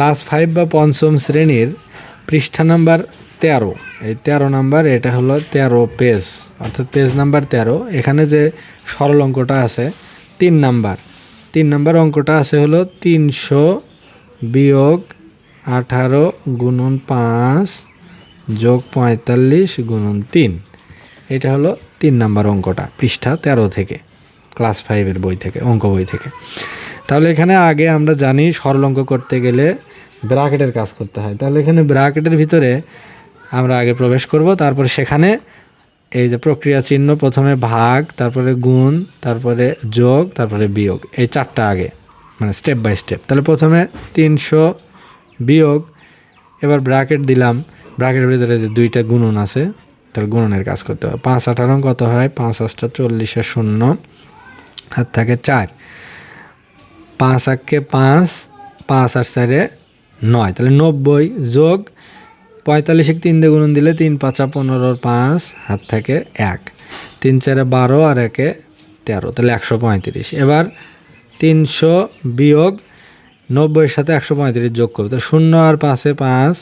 Class five বা পঞ্চম শ্রেণির পৃষ্ঠা নাম্বার তেরো। এই তেরো নাম্বার, এটা হলো তেরো পেজ, অর্থাৎ পেজ নাম্বার তেরো। এখানে যে সরল অঙ্কটা আছে, তিন নাম্বার। তিন নাম্বার অঙ্কটা আছে হলো তিনশো বিয়োগ আঠারো গুণন পাঁচ যোগ পঁয়তাল্লিশ গুণন তিন। এটা হলো তিন নাম্বার অঙ্কটা, পৃষ্ঠা তেরো থেকে, ক্লাস ফাইভের বই থেকে, অঙ্ক বই থেকে। তাহলে এখানে আগে আমরা জানি সরল অঙ্ক করতে গেলে ব্র্যাকেটের কাজ করতে হয়। তাহলে এখানে ব্র্যাকেটের ভিতরে আমরা আগে প্রবেশ করব, তারপরে সেখানে এই যে প্রক্রিয়া চিহ্ন, প্রথমে ভাগ, তারপরে গুণ, তারপরে যোগ, তারপরে বিয়োগ, এই চারটা আগে মানে স্টেপ বাই স্টেপ তাহলে প্রথমে তিনশো বিয়োগ, এবার ব্র্যাকেট দিলাম। ব্র্যাকেটের ভিতরে যে দুইটা গুণন আছে, তাহলে গুণনের কাজ করতে হবে। পাঁচ আঠারো কত হয়? পাঁচ আটটা চল্লিশে শূন্য আর থাকে চার। পাঁচ আটকে পাঁচ পাঁচ আট চারে নয়। তাহলে নব্বই যোগ পঁয়তাল্লিশে তিন দিয়ে গুণন দিলে তিন পাঁচা পনেরোর পাঁচ, হাত থাকে এক। তিন চারে বারো আর একে তেরো, তাহলে একশো পঁয়ত্রিশ। এবার তিনশো বিয়োগ নব্বইয়ের সাথে একশো পঁয়ত্রিশ যোগ করবে। তো শূন্য আর পাঁচে পাঁচ,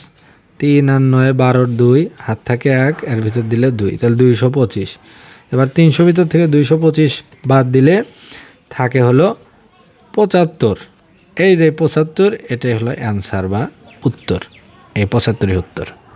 তিন আর নয় বারোর দুই, হাত থাকে এক, এর ভিতর দিলে দুই, তাহলে দুইশো পঁচিশ। এবার তিনশো ভিতর থেকে দুইশো পঁচিশ বাদ দিলে থাকে হলো পঁচাত্তর। এই যে পঁচাত্তর এটাই হলো অ্যান্সার বা উত্তর। এই পঁচাত্তরই উত্তর।